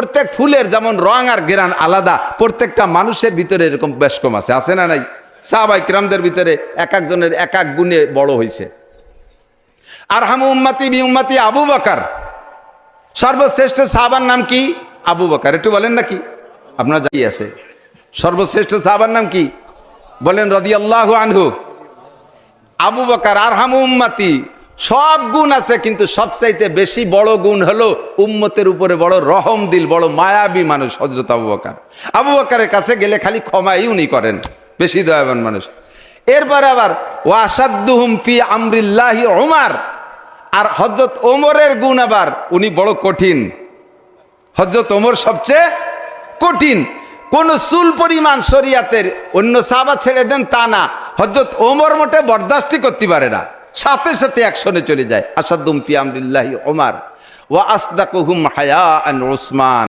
প্রত্যেক ফুলের যেমন রং আর গেরান আলাদা, প্রত্যেকটা মানুষের ভিতরে এরকম বেশ কম আছে। আছে না নাই? সাহাবাই কিরামদের ভিতরে এক একজনের এক এক গুণে বড় হয়েছে আর হাম উম্মাতি বি উম্মাতি আবু বকার। সর্বশ্রেষ্ঠ সাহাবার নাম কি? আবু বকার। একটু বলেন নাকি আপনার জানি আছে। সর্বশ্রেষ্ঠ সাহাবার নাম কি? বলেন রদি আল্লাহ আনহু। আবু বকার আর হাম উম্মাতি। সব গুণ আছে, কিন্তু সবচাইতে বেশি বড় গুণ হলো উম্মতের উপরে বড় রহম দিল, বড় মায়াবী মানুষ হজরত আবু বকার। আবু বকারের কাছে গেলে খালি ক্ষমাই উনি করেন, বেশি দয়াবান মানুষ। এরপরে আবার ওয়াসাদ্দুহুম ফি আমরিল্লাহি ওমার আর হজরত ওমরের গুণ আবার উনি বড় কঠিন। হজরত ওমর সবচেয়ে কঠিন। কোন চুল পরিমাণ শরিয়াতের অন্য সাবা ছেড়ে দেন তা না। হজরত ওমর মোটে বরদাস্তি করতে পারে না। সাথে সাথে অ্যাকশনে চলে যায়। আসাদুম ফি ওমার ওয়া আসদাকুহুম হায়া আন ওসমান